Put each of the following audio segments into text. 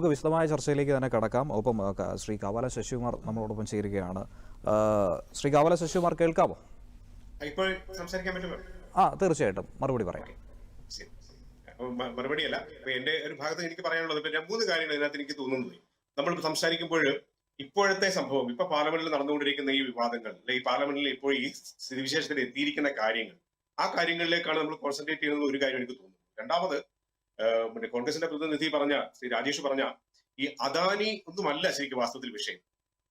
നമുക്ക് വിശദമായ ചർച്ചയിലേക്ക് തന്നെ കടക്കാം. ഒപ്പം ശ്രീ കാവാല ശശികുമാർ നമ്മളോടൊപ്പം ചേരുകയാണ്. ശ്രീ കാവാല ശശികുമാർ കേൾക്കാമോ? ഇപ്പോൾ സംസാരിക്കാൻ പറ്റുമോ? ആ തീർച്ചയായിട്ടും. മറുപടി പറയാം. മറുപടിയല്ല. എന്റെ ഒരു ഭാഗത്ത് എനിക്ക് പറയാനുള്ളത് ഇപ്പൊ മൂന്ന് കാര്യങ്ങൾ ഇതിനകത്ത് എനിക്ക് തോന്നുന്നത് നമ്മൾ സംസാരിക്കുമ്പോൾ ഇപ്പോഴത്തെ സംഭവം ഇപ്പൊ പാർലമെന്റിൽ നടന്നുകൊണ്ടിരിക്കുന്ന ഈ വിവാദങ്ങൾ അല്ലെങ്കിൽ പാർലമെന്റിൽ ഇപ്പോൾ ഈ സ്ഥിതിവിശേഷത്തിൽ എത്തിയിരിക്കുന്ന കാര്യങ്ങൾ ആ കാര്യങ്ങളിലേക്കാണ് നമ്മൾ കോൺസെൻട്രേറ്റ് ചെയ്യുന്നത് ഒരു കാര്യം എനിക്ക് തോന്നുന്നു. രണ്ടാമത് പിന്നെ കോൺഗ്രസിന്റെ പ്രതിനിധി പറഞ്ഞ ശ്രീ രാജേഷ് പറഞ്ഞ ഈ അദാനി ഒന്നുമല്ല ശരിക്കും വാസ്തവത്തിൽ വിഷയം.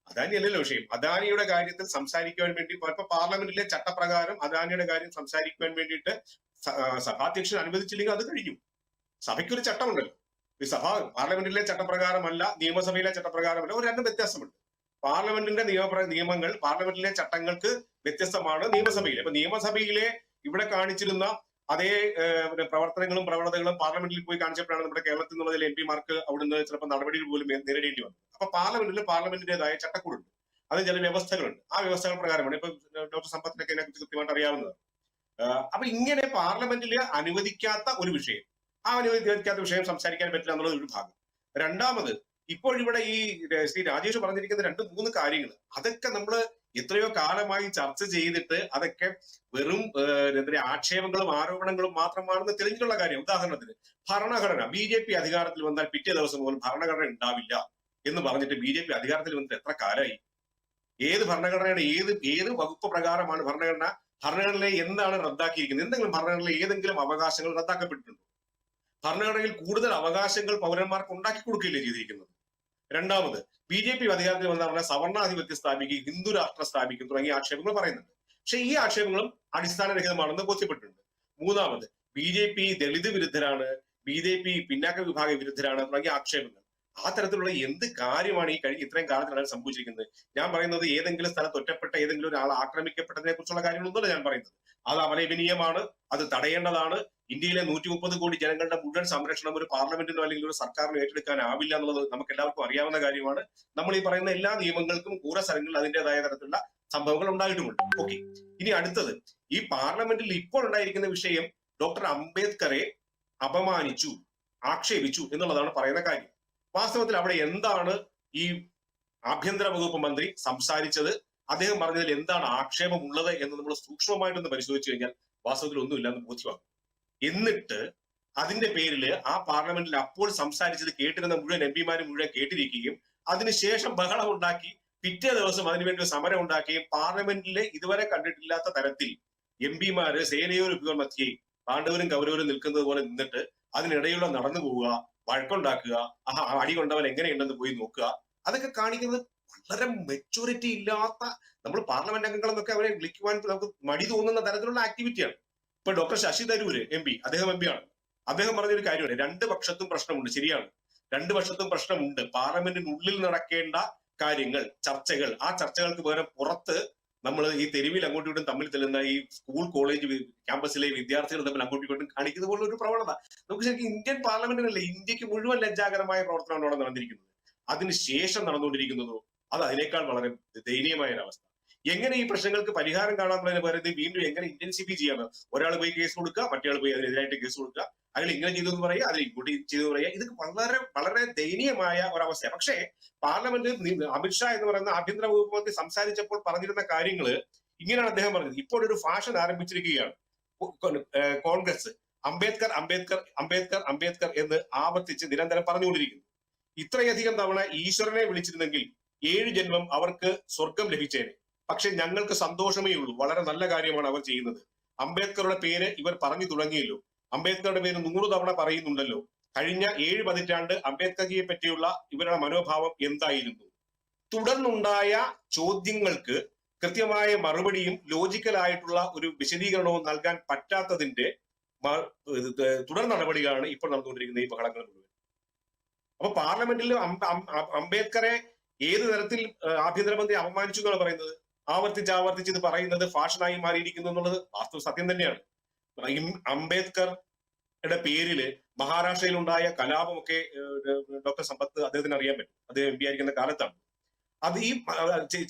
അദാനി അല്ലല്ലോ വിഷയം. അദാനിയുടെ കാര്യത്തിൽ സംസാരിക്കുവാൻ വേണ്ടി ഇപ്പൊ പാർലമെന്റിലെ ചട്ടപ്രകാരം അദാനിയുടെ കാര്യം സംസാരിക്കുവാൻ വേണ്ടിയിട്ട് സഭാധ്യക്ഷൻ അനുവദിച്ചില്ലെങ്കിൽ അത് കഴിഞ്ഞു. സഭയ്ക്കൊരു ചട്ടമുണ്ടല്ലോ. ഈ സഭ പാർലമെന്റിലെ ചട്ടപ്രകാരമല്ല നിയമസഭയിലെ ചട്ടപ്രകാരമല്ല ഒരു രണ്ടും വ്യത്യാസമുണ്ട്. പാർലമെന്റിന്റെ നിയമപ്ര നിയമങ്ങൾ പാർലമെന്റിലെ ചട്ടങ്ങൾക്ക് വ്യത്യസ്തമാണ് നിയമസഭയിലെ. അപ്പൊ നിയമസഭയിലെ ഇവിടെ കാണിച്ചിരുന്ന അതേ പ്രവർത്തനങ്ങളും പ്രവണതകളും പാർലമെന്റിൽ പോയി കാണിച്ചപ്പോഴാണ് നമ്മുടെ കേരളത്തിൽ നിന്നുള്ളതിൽ എം പിമാർക്ക് അവിടുന്ന് ചിലപ്പോൾ നടപടികൾ പോലും നേരിടേണ്ടി വന്നത്. അപ്പൊ പാർലമെന്റിൽ പാർലമെന്റിന്റേതായ ചട്ടക്കൂടുണ്ട്. അതിന് ചില വ്യവസ്ഥകളുണ്ട്. ആ വ്യവസ്ഥകൾ പ്രകാരമാണ്. ഇപ്പൊ ഡോക്ടർ സമ്പത്തിനൊക്കെ ഇതിനെക്കുറിച്ച് കൃത്യമായിട്ട് അറിയാവുന്നത്. അപ്പൊ ഇങ്ങനെ പാർലമെന്റിൽ അനുവദിക്കാത്ത ഒരു വിഷയം. ആ അനുവദിക്കാത്ത വിഷയം സംസാരിക്കാൻ പറ്റില്ല എന്നുള്ളത് ഒരു ഭാഗം. രണ്ടാമത് ഇപ്പോൾ ഇവിടെ ഈ ശ്രീ രാജേഷ് പറഞ്ഞിരിക്കുന്ന രണ്ട് മൂന്ന് കാര്യങ്ങൾ അതൊക്കെ നമ്മൾ എത്രയോ കാലമായി ചർച്ച ചെയ്തിട്ട് അതൊക്കെ വെറും എന്താ ആക്ഷേപങ്ങളും ആരോപണങ്ങളും മാത്രമാണെന്ന് തെളിഞ്ഞിട്ടുള്ള കാര്യം. ഉദാഹരണത്തിന് ഭരണഘടന. ബി ജെ പി അധികാരത്തിൽ വന്നാൽ പിറ്റേ ദിവസം പോലും ഭരണഘടന ഉണ്ടാവില്ല എന്ന് പറഞ്ഞിട്ട് ബി ജെ പി അധികാരത്തിൽ വന്നിട്ട് എത്ര കാലമായി ഏത് ഭരണഘടനയുടെ ഏത് ഏത് വകുപ്പ് പ്രകാരമാണ് ഭരണഘടന? ഭരണഘടനയിലെ എന്താണ് റദ്ദാക്കിയിരിക്കുന്നത്? എന്തെങ്കിലും ഭരണഘടനയിലെ ഏതെങ്കിലും അവകാശങ്ങൾ റദ്ദാക്കപ്പെട്ടിട്ടുണ്ടോ? ഭരണഘടനയിൽ കൂടുതൽ അവകാശങ്ങൾ പൗരന്മാർക്ക് ഉണ്ടാക്കി കൊടുക്കുകയല്ലേ ചെയ്തിരിക്കുന്നത്? രണ്ടാമത് ബി ജെ പി അധികാരത്തിൽ വന്ന പറഞ്ഞ സവർണാധിപത്യം സ്ഥാപിക്കുകയും ഹിന്ദു രാഷ്ട്രം സ്ഥാപിക്കും തുടങ്ങിയ ആക്ഷേപങ്ങൾ പറയുന്നുണ്ട്. പക്ഷെ ഈ ആക്ഷേപങ്ങളും അടിസ്ഥാനരഹിതമാണെന്ന് ബോധ്യപ്പെട്ടിട്ടുണ്ട്. മൂന്നാമത് ബി ജെ പി ദളിത് വിരുദ്ധരാണ് ബി ജെ പി പിന്നാക്ക വിഭാഗ വിരുദ്ധരാണ് തുടങ്ങിയ ആക്ഷേപങ്ങൾ. ആ തരത്തിലുള്ള എന്ത് കാര്യമാണ് ഈ കഴിഞ്ഞ ഇത്രയും കാലത്തിലാണ് സംഭവിച്ചിരിക്കുന്നത്? ഞാൻ പറയുന്നത് ഏതെങ്കിലും സ്ഥലത്ത് ഒറ്റപ്പെട്ട ഏതെങ്കിലും ഒരാൾ ആക്രമിക്കപ്പെട്ടതിനെ കുറിച്ചുള്ള കാര്യങ്ങളൊന്നുമല്ല ഞാൻ പറയുന്നത്. അത് അപലപനീയമാണ് അത് തടയേണ്ടതാണ്. ഇന്ത്യയിലെ നൂറ്റി മുപ്പത് കോടി ജനങ്ങളുടെ മുഴുവൻ സംരക്ഷണം ഒരു പാർലമെന്റിനോ അല്ലെങ്കിൽ ഒരു സർക്കാരിനോ ഏറ്റെടുക്കാനാവില്ല എന്നുള്ളത് നമുക്ക് എല്ലാവർക്കും അറിയാവുന്ന കാര്യമാണ്. നമ്മൾ ഈ പറയുന്ന എല്ലാ നിയമങ്ങൾക്കും കൂറ സ്ഥലങ്ങളിൽ അതിന്റെതായ തരത്തിലുള്ള സംഭവങ്ങൾ ഉണ്ടായിട്ടുമുണ്ട്. ഓക്കെ. ഇനി അടുത്തത്. ഈ പാർലമെന്റിൽ ഇപ്പോൾ ഉണ്ടായിരിക്കുന്ന വിഷയം ഡോക്ടർ അംബേദ്കറെ അപമാനിച്ചു ആക്ഷേപിച്ചു എന്നുള്ളതാണ് പറയുന്ന കാര്യം. വാസ്തവത്തിൽ അവിടെ എന്താണ് ഈ ആഭ്യന്തര വകുപ്പ് മന്ത്രി സംസാരിച്ചത്? അദ്ദേഹം പറഞ്ഞതിൽ എന്താണ് ആക്ഷേപമുള്ളത് എന്ന് നമ്മൾ സൂക്ഷ്മമായിട്ടൊന്ന് പരിശോധിച്ചു കഴിഞ്ഞാൽ വാസ്തവത്തിൽ ഒന്നുമില്ല എന്ന് ബോധ്യമാകും. എന്നിട്ട് അതിന്റെ പേരിൽ ആ പാർലമെന്റിൽ അപ്പോൾ സംസാരിച്ചത് കേട്ടിരുന്ന മുഴുവൻ എം പിമാരും മുഴുവൻ കേട്ടിരിക്കുകയും അതിനുശേഷം ബഹളം ഉണ്ടാക്കി പിറ്റേ ദിവസം അതിനുവേണ്ടി ഒരു സമരം ഉണ്ടാക്കുകയും പാർലമെന്റിലെ ഇതുവരെ കണ്ടിട്ടില്ലാത്ത തരത്തിൽ എം പിമാര് സേനയോർ മധ്യേ പാണ്ഡവരും കൗരവരും നിൽക്കുന്നത് പോലെ നിന്നിട്ട് അതിനിടയിലൂടെ നടന്നു പോവുക വഴക്കുണ്ടാക്കുക ആ അടി കൊണ്ടവൻ എങ്ങനെയുണ്ടെന്ന് പോയി നോക്കുക. അതൊക്കെ കാണിക്കുന്നത് വളരെ മെച്ചൂരിറ്റി ഇല്ലാത്ത നമ്മൾ പാർലമെന്റ് അംഗങ്ങളെന്നൊക്കെ അവരെ വിളിക്കുവാൻ നമുക്ക് മടി തോന്നുന്ന തരത്തിലുള്ള ആക്ടിവിറ്റിയാണ് ഇപ്പൊ doctor Shashi Tharoor M P അദ്ദേഹം എം പി ആണ്. അദ്ദേഹം പറഞ്ഞൊരു കാര്യമാണ് രണ്ട് പക്ഷത്തും പ്രശ്നമുണ്ട് ശരിയാണ്. രണ്ട് പക്ഷത്തും പ്രശ്നമുണ്ട്. പാർലമെന്റിനുള്ളിൽ നടക്കേണ്ട കാര്യങ്ങൾ ചർച്ചകൾ ആ ചർച്ചകൾക്ക് പകരം പുറത്ത് നമ്മൾ ഈ തെരുവിൽ അങ്ങോട്ടും ഇങ്ങോട്ടും തമ്മിൽ തെല്ലുന്ന ഈ സ്കൂൾ കോളേജ് ക്യാമ്പസിലെ വിദ്യാർത്ഥികൾ തമ്മിൽ അങ്ങോട്ടും ഇങ്ങോട്ടും കാണിക്കുന്ന പോലുള്ള ഒരു പ്രവണത. നമുക്ക് ശരിക്കും ഇന്ത്യൻ പാർലമെന്റിനല്ല ഇന്ത്യയ്ക്ക് മുഴുവൻ ലജ്ജാകരമായ പ്രവർത്തനമാണ് അവിടെ നടന്നിരിക്കുന്നത്. അതിനുശേഷം നടന്നുകൊണ്ടിരിക്കുന്നതോ അത് അതിനേക്കാൾ വളരെ ദയനീയമായ ഒരു അവസ്ഥ. എങ്ങനെ ഈ പ്രശ്നങ്ങൾക്ക് പരിഹാരം കാണാൻ പറയുന്നത് വീണ്ടും എങ്ങനെ ഇന്റൻസിഫൈ ചെയ്യാം ഒരാൾ പോയി കേസ് കൊടുക്കുക മറ്റേ പോയി അതിനെതിരായിട്ട് കേസ് കൊടുക്കുക അയാൾ ഇങ്ങനെ ചെയ്തു എന്ന് പറയുക അതിൽ ഇങ്ങോട്ട് ചെയ്തു എന്ന് പറയുക. ഇത് വളരെ വളരെ ദയനീയമായ ഒരവസ്ഥയാണ്. പക്ഷേ പാർലമെന്റ് നി- അമിത്ഷാ എന്ന് പറയുന്ന ആഭ്യന്തര വകുപ്പ് മന്ത്രി സംസാരിച്ചപ്പോൾ പറഞ്ഞിരുന്ന കാര്യങ്ങൾ ഇങ്ങനെയാണ് അദ്ദേഹം പറഞ്ഞത്. ഇപ്പോൾ ഒരു ഫാഷൻ ആരംഭിച്ചിരിക്കുകയാണ്. കോൺഗ്രസ് അംബേദ്കർ അംബേദ്കർ അംബേദ്കർ അംബേദ്കർ എന്ന് ആവർത്തിച്ച് നിരന്തരം പറഞ്ഞുകൊണ്ടിരിക്കുന്നു. ഇത്രയധികം തവണ ഈശ്വരനെ വിളിച്ചിരുന്നെങ്കിൽ ഏഴ് ജന്മം അവർക്ക് സ്വർഗം ലഭിച്ചേനെ. പക്ഷെ ഞങ്ങൾക്ക് സന്തോഷമേ ഉള്ളൂ. വളരെ നല്ല കാര്യമാണ് അവർ ചെയ്യുന്നത്. അംബേദ്കറുടെ പേര് ഇവർ പറഞ്ഞു തുടങ്ങിയല്ലോ. അംബേദ്കറുടെ പേര് നൂറ് തവണ പറയുന്നുണ്ടല്ലോ. കഴിഞ്ഞ ഏഴ് പതിറ്റാണ്ട് അംബേദ്കർജിയെ പറ്റിയുള്ള ഇവരുടെ മനോഭാവം എന്തായിരുന്നു? തുടർന്നുണ്ടായ ചോദ്യങ്ങൾക്ക് കൃത്യമായ മറുപടിയും ലോജിക്കലായിട്ടുള്ള ഒരു വിശദീകരണവും നൽകാൻ പറ്റാത്തതിന്റെ തുടർ നടപടികളാണ് ഇപ്പോൾ നടന്നുകൊണ്ടിരിക്കുന്ന ഈ ബഹളങ്ങൾ മുഴുവൻ. അപ്പൊ പാർലമെന്റിൽ അംബേദ്കറെ ഏത് തരത്തിൽ ആഭ്യന്തരമന്ത്രി അപമാനിച്ചു എന്നാണ് പറയുന്നത്? ആവർത്തിച്ച് ആവർത്തിച്ച് ഇത് പറയുന്നത് ഫാഷനായി മാറിയിരിക്കുന്നു എന്നുള്ളത് വാസ്തവ സത്യം തന്നെയാണ്. ഇം- അംബേദ്കറുടെ പേരിൽ മഹാരാഷ്ട്രയിലുണ്ടായ കലാപമൊക്കെ ഡോക്ടർ സമ്പത്ത് അദ്ദേഹത്തിന് അറിയാൻ പറ്റും. അദ്ദേഹം എം പി ആയിരിക്കുന്ന കാലത്താണ്. അത് ഈ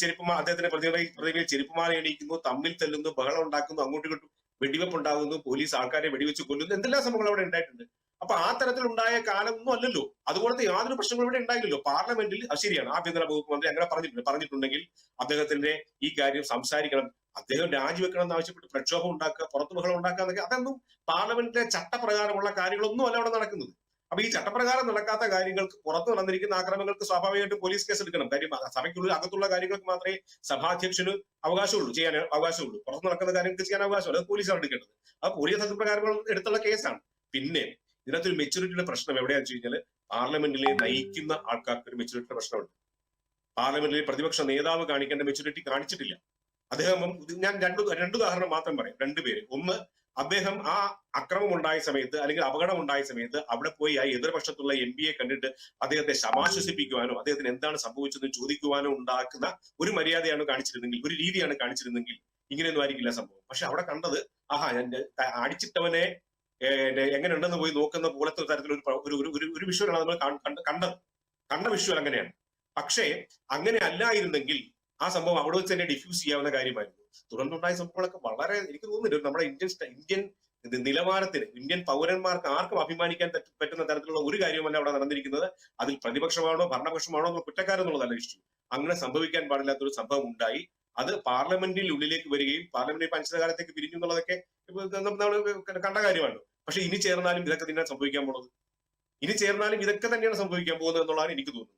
ചെരുപ്പമാ അദ്ദേഹത്തിന്റെ പ്രതികളെ പ്രതികളിൽ ചെരുപ്പമാല എണീക്കുന്നു തമ്മിൽ തെല്ലുന്നു ബഹളം ഉണ്ടാക്കുന്നു അങ്ങോട്ടും ഇങ്ങോട്ടും വെടിവെപ്പ് ഉണ്ടാകുന്നു പോലീസ് ആൾക്കാരെ വെടിവെച്ച് കൊല്ലുന്നു എന്തെല്ലാം സംഭവങ്ങൾ അവിടെ ഉണ്ടായിട്ടുണ്ട്. അപ്പൊ ആ തരത്തിലുണ്ടായ കാലമൊന്നും അല്ലല്ലോ. അതുപോലത്തെ യാതൊരു പ്രശ്നങ്ങളും ഇവിടെ ഉണ്ടായില്ലല്ലോ. പാർലമെന്റിൽ ശരിയാണ് ആഭ്യന്തര വകുപ്പ് മന്ത്രി അങ്ങനെ പറഞ്ഞിട്ടുണ്ട് പറഞ്ഞിട്ടുണ്ടെങ്കിൽ അദ്ദേഹത്തിന്റെ ഈ കാര്യം സംസാരിക്കണം. അദ്ദേഹം രാജിവെക്കണം എന്ന് ആവശ്യപ്പെട്ട് പ്രക്ഷോഭം ഉണ്ടാക്കുക പുറത്തു ബഹളം ഉണ്ടാക്കുക എന്നൊക്കെ. അതൊന്നും പാർലമെന്റിലെ ചട്ടപ്രകാരമുള്ള കാര്യങ്ങളൊന്നും അല്ല അവിടെ നടക്കുന്നത്. അപ്പൊ ഈ ചട്ടപ്രകാരം നടക്കാത്ത കാര്യങ്ങൾക്ക് പുറത്തു നടന്നിരിക്കുന്ന ആക്രമങ്ങൾക്ക് സ്വാഭാവികമായിട്ട് പോലീസ് കേസ് എടുക്കണം. കാര്യം സഭയ്ക്കുള്ളിൽ അകത്തുള്ള കാര്യങ്ങൾക്ക് മാത്രമേ സഭാധ്യക്ഷന് അവകാശമുള്ളൂ. ചെയ്യാൻ അവകാശമുള്ളൂ. പുറത്ത് നടക്കുന്ന കാര്യങ്ങൾക്ക് ചെയ്യാൻ അവകാശമുള്ളൂ. അത് പോലീസാണ് എടുക്കേണ്ടത്. അത് പോലീസ് അത് പ്രകാരം എടുത്തുള്ള കേസാണ്. പിന്നെ ഇതിനകത്തൊരു മെച്ചൂരിറ്റിയുടെ പ്രശ്നം എവിടെയാണെന്ന് വെച്ച് കഴിഞ്ഞാൽ പാർലമെന്റിലെ നയിക്കുന്ന ആൾക്കാർക്ക് ഒരു മെച്ചൂരിറ്റിയുടെ പ്രശ്നമുണ്ട്. പാർലമെന്റിലെ പ്രതിപക്ഷ നേതാവ് കാണിക്കേണ്ട മെച്ചൂരിറ്റി കാണിച്ചിട്ടില്ല. അദ്ദേഹം ഞാൻ രണ്ടു രണ്ടു ഉദാഹരണം മാത്രം പറയാം. രണ്ടുപേര് ഒന്ന് അദ്ദേഹം ആ അക്രമം ഉണ്ടായ സമയത്ത് അല്ലെങ്കിൽ അപകടം ഉണ്ടായ സമയത്ത് അവിടെ പോയി ആ എതിർപക്ഷത്തുള്ള എം പിയെ കണ്ടിട്ട് അദ്ദേഹത്തെ ശമാശ്വസിപ്പിക്കുവാനോ അദ്ദേഹത്തിന് എന്താണ് സംഭവിച്ചതെന്ന് ചോദിക്കുവാനോ ഉണ്ടാക്കുന്ന ഒരു മര്യാദയാണ് കാണിച്ചിരുന്നെങ്കിൽ ഒരു രീതിയാണ് കാണിച്ചിരുന്നെങ്കിൽ ഇങ്ങനെയൊന്നും ആയിരിക്കില്ല സംഭവം. പക്ഷെ അവിടെ കണ്ടത് ആഹാ ഞാൻ അടിച്ചിട്ടവനെ എങ്ങനെയുണ്ടെന്ന് പോയി നോക്കുന്ന പോലത്തെ ഒരു തരത്തിലൊരു ഒരു ഒരു- ഒരു വിഷ്വലാണ് നമ്മൾ കാണ്- കണ്ട കണ്ടത്. കണ്ട വിഷ്വൽ അങ്ങനെയാണ്. പക്ഷേ അങ്ങനെ അല്ലായിരുന്നെങ്കിൽ ആ സംഭവം അവിടെ വെച്ച് തന്നെ ഡിഫ്യൂസ് ചെയ്യാവുന്ന കാര്യമായിരുന്നു. തുടർന്നുണ്ടായ സംഭവങ്ങളൊക്കെ വളരെ എനിക്ക് തോന്നുന്നില്ല നമ്മുടെ ഇന്ത്യൻ ഇന്ത്യൻ നിലവാരത്തിന് ഇന്ത്യൻ പൗരന്മാർക്ക് ആർക്കും അഭിമാനിക്കാൻ പറ്റുന്ന തരത്തിലുള്ള ഒരു കാര്യമല്ല അവിടെ നടന്നിരിക്കുന്നത്. അതിൽ പ്രതിപക്ഷമാണോ ഭരണപക്ഷമാണോ എന്നോ കുറ്റക്കാരെന്നുള്ളതല്ല ഇഷ്യൂ. അങ്ങനെ സംഭവിക്കാൻ പാടില്ലാത്തൊരു സംഭവം ഉണ്ടായി. അത് പാർലമെന്റിൽ ഉള്ളിലേക്ക് വരികയും പാർലമെന്റ് പഞ്ചകാലത്തേക്ക് പിരിഞ്ഞു എന്നുള്ളതൊക്കെ നമ്മൾ കണ്ട കാര്യമാണ്. പക്ഷെ ഇനി ചേർന്നാലും ഇതൊക്കെ തന്നെയാണ് സംഭവിക്കാൻ പോകുന്നത്. ഇനി ചേർന്നാലും ഇതൊക്കെ തന്നെയാണ് സംഭവിക്കാൻ പോകുന്നത് എന്നുള്ളതാണ് എനിക്ക് തോന്നുന്നത്.